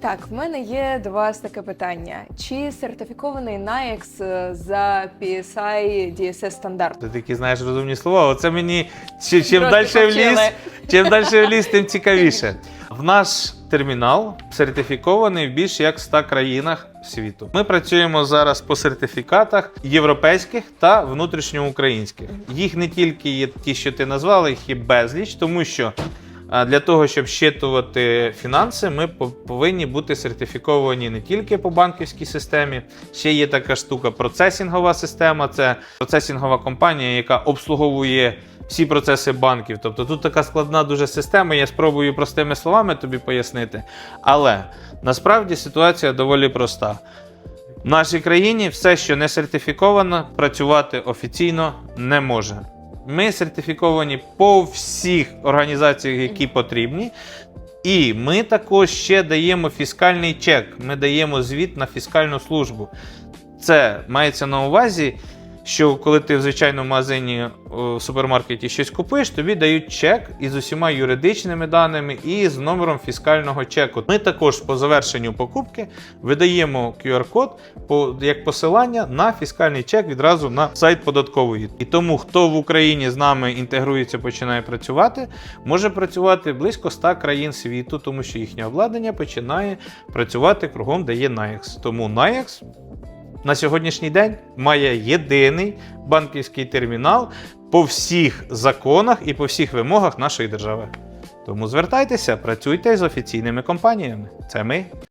так, в мене є до вас таке питання: чи сертифікований NAEX е, за PSI DSS стандарт? Ти такі знаєш розумні слова. Оце мені чи- чим Трошки далі в ліс, чим далі в ліс, тим цікавіше. В наш термінал сертифікований в більш як 100 країнах світу. Ми працюємо зараз по сертифікатах європейських та внутрішньоукраїнських. Їх не тільки є ті, що ти назвала, їх є безліч, тому що. Для того, щоб щитувати фінанси, ми повинні бути сертифіковані не тільки по банківській системі. Ще є така штука процесінгова система. Це процесінгова компанія, яка обслуговує всі процеси банків. Тобто тут така складна дуже система. Я спробую простими словами тобі пояснити. Але насправді ситуація доволі проста. В нашій країні все, що не сертифіковано, працювати офіційно не може. Ми сертифіковані по всіх організаціях, які потрібні. І ми також ще даємо фіскальний чек. Ми даємо звіт на фіскальну службу. Це мається на увазі, що коли ти в звичайному магазині в супермаркеті щось купуєш, тобі дають чек із усіма юридичними даними і з номером фіскального чеку. Ми також по завершенню покупки видаємо QR-код як посилання на фіскальний чек відразу на сайт податкової. І тому, хто в Україні з нами інтегрується, починає працювати, може працювати близько 100 країн світу, тому що їхнє обладнання починає працювати кругом, де є NAIX. Тому NAIX на сьогоднішній день має єдиний банківський термінал по всіх законах і по всіх вимогах нашої держави. Тому звертайтеся, працюйте з офіційними компаніями. Це ми.